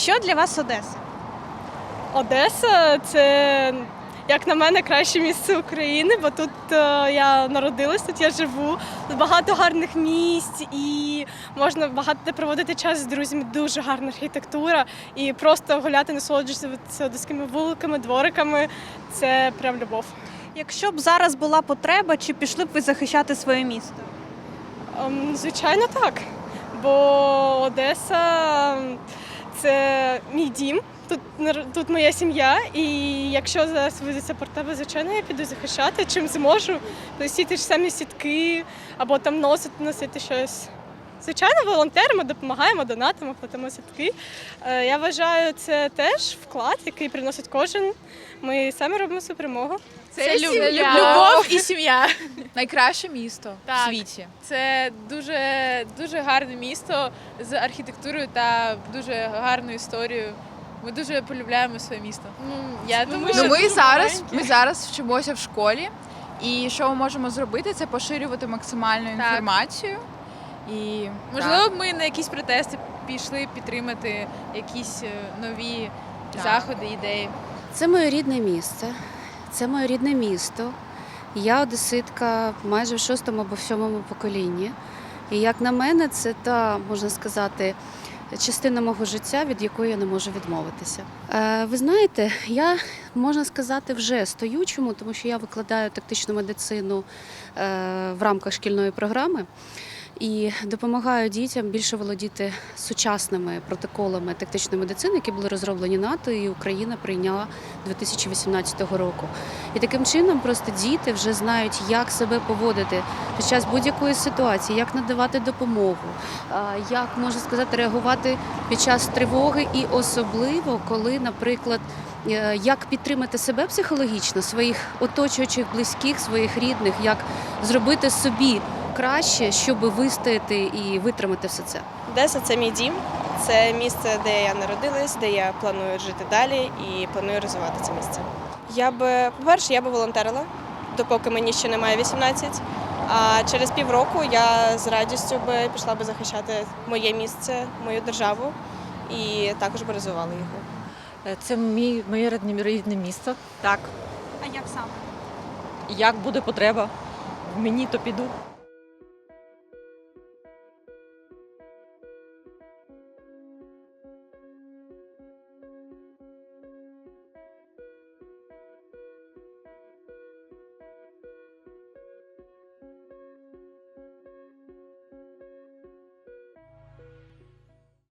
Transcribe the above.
Що для вас Одеса? Одеса це, як на мене, краще місце України, бо тут е, я народилась, тут я живу. Тут багато гарних місць і можна багато де проводити час з друзями. Дуже гарна архітектура. І просто гуляти, насолоджуватися одеськими вуликами, двориками. Це прям любов. Якщо б зараз була потреба, чи пішли б ви захищати своє місто? Ем, Звичайно, так. Бо Одеса це мій дім. Тут тут моя сім'я, і якщо зараз визиться про тебе, звичайно, я піду захищати, чим зможу. Ті ж самі сітки або там носити, носити щось. Звичайно, волонтеримо, допомагаємо, донатимо, платимо сітки. Е, Я вважаю, це теж вклад, який приносить кожен. Ми самі робимо свою перемогу. Це, люб- сім'я. любов і сім'я. Найкраще місто Так. в світі. Це дуже дуже гарне місто з архітектурою та дуже гарною історією. Ми дуже полюбляємо своє місто. Ну я думаю, Ну, що ми зараз, ми зараз вчимося в школі, і що ми можемо зробити, це поширювати максимальну Так. інформацію. І можливо так. б ми на якісь протести пішли підтримати якісь е, нові Так. заходи, ідеї. Це моє рідне місце, це моє рідне місто. Я одеситка майже в шостому або в сьомому поколінні. І як на мене, це та, можна сказати, частина мого життя, від якої я не можу відмовитися. Е, ви знаєте, я можна сказати вже стою. Чому? Тому що я викладаю тактичну медицину е, в рамках шкільної програми. І допомагаю дітям більше володіти сучасними протоколами тактичної медицини, які були розроблені НАТО, і Україна прийняла 2018 року. І таким чином просто діти вже знають, як себе поводити під час будь-якої ситуації, як надавати допомогу, як можна сказати, реагувати під час тривоги, і особливо коли, наприклад, е, як підтримати себе психологічно, своїх оточуючих близьких, своїх рідних, як зробити собі краще, щоб вистояти і витримати все це. Одеса це мій дім, це місце, де я народилась, де я планую жити далі і планую розвивати це місце. Я би, по-перше, я би волонтерила, допоки мені ще немає 18. А через півроку я з радістю би пішла би захищати моє місце, мою державу і також би розвивала його. Е, Це мій, моє рідне, рідне місто. Так. А як саме? Як буде потреба, мені то піду.